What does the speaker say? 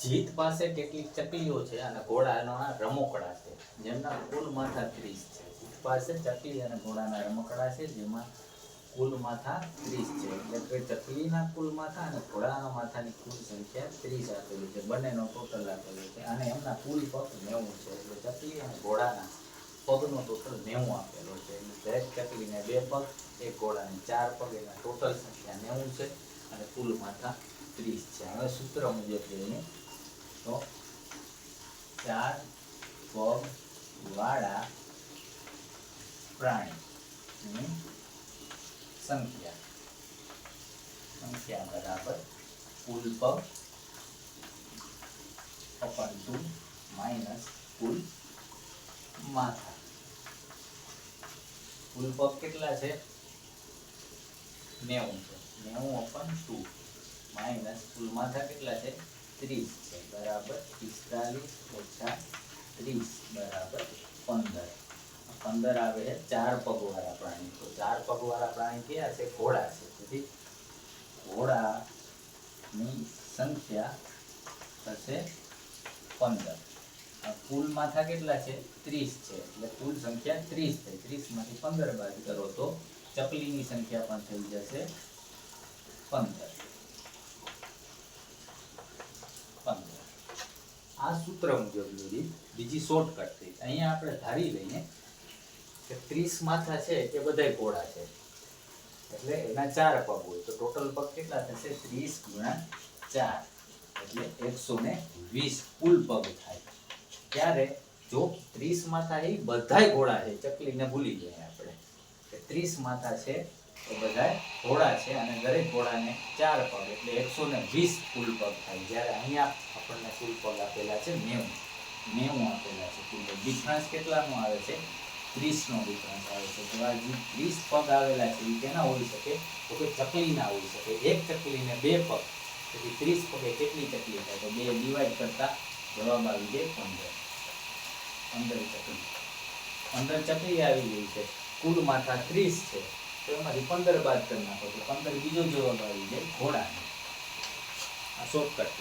જીત પાસે કેટલીક ચકલીઓ છે અને ઘોડાના રમકડા છે. જેમના કુલ માથા ત્રીસ છે. જીત પાસે ચકલી અને ઘોડાના રમકડા છે, જેમાં કુલ માથા ત્રીસ છે. એટલે કે ચકલીના કુલ માથા અને ઘોડાના માથાની કુલ સંખ્યા ત્રીસ આપેલી છે. બંનેનો ટોટલ આપેલો છે. અને એમના કુલ પગ નેવું છે. એટલે ચકલી અને ઘોડાના પગનો ટોટલ નેવું આપેલો છે. એટલે દરેક ચકલીને બે પગ, એક ઘોડાને ચાર પગ, એના ટોટલ સંખ્યા નેવું છે અને કુલ માથા ત્રીસ છે. હવે સૂત્ર મુજબ જોઈએ તો ચાર પગ વાળા પ્રાણીની સંખ્યા. સંખ્યા બરાબર કુલ પગ અપન ટુ માઇનસ કુલ માથા. કુલ પગ કેટલા છે? નેવું છે. નેવું અપન ટુ માઇનસ કુલ માથા કેટલા છે? ત્રીસ છે બરાબર પિસ્તાલીસ ઓછા ત્રીસ બરાબર પંદર પંદર આવે છે ચાર પગવાળા પ્રાણી તો ચાર પગવાળા પ્રાણી કયા છે ઘોડા છે તેથી ઘોડાની સંખ્યા થશે પંદર આ કુલ માથા કેટલા છે ત્રીસ છે એટલે કુલ સંખ્યા ત્રીસ થઈ ત્રીસમાંથી પંદર બાદ કરો તો ચકલીની સંખ્યા પણ થઈ જશે પંદર પંદર આ સૂત્ર મુજબ લીધી. બીજી શોર્ટકટ થઈ. અહીંયા આપણે ધારી લઈએ કે ત્રીસ માથા છે એ બધાય ઘોડા છે. એટલે એના ચાર પગ હોય. તો ટોટલ પગ કેટલા થશે? ત્રીસ ગુણા ચાર. એટલે એકસો ને વીસ કુલ પગ થાય. ત્યારે જો ત્રીસ માથા એ બધાય ઘોડા છે, ચકલીને ભૂલી ગયા આપણે. ત્રીસ માથા છે એ બધાય ઘોડા છે અને દરેક ઘોડાને ચાર પગ એટલે એકસો ને વીસ કુલ પગ થાય. જ્યારે અહીંયા આપણને કુલ પગ આપેલા છે નેવું નેવું આપેલા છે કુલ ડિફરન્સ કેટલાનો આવે છે? ત્રીસનો ડિફરન્સ આવે છે. તો આ જે ત્રીસ પગ આવેલા છે એ કેના હોઈ શકે? તો કે ચકલીના હોઈ શકે. એક ચકલીને બે પગ. તેથી ત્રીસ પગે કેટલી ચકલી થાય? તો બે ડિવાઈડ કરતા જવાબ આવી જાય પંદર. પંદર ચકલી. પંદર ચકલી આવી ગઈ છે. કુલ માથા ત્રીસ છે. તો એમાંથી પંદર બાદ કરી નાખો તો પંદર બીજો જવાબ આવી જાય ઘોડા. આ શોર્ટકટ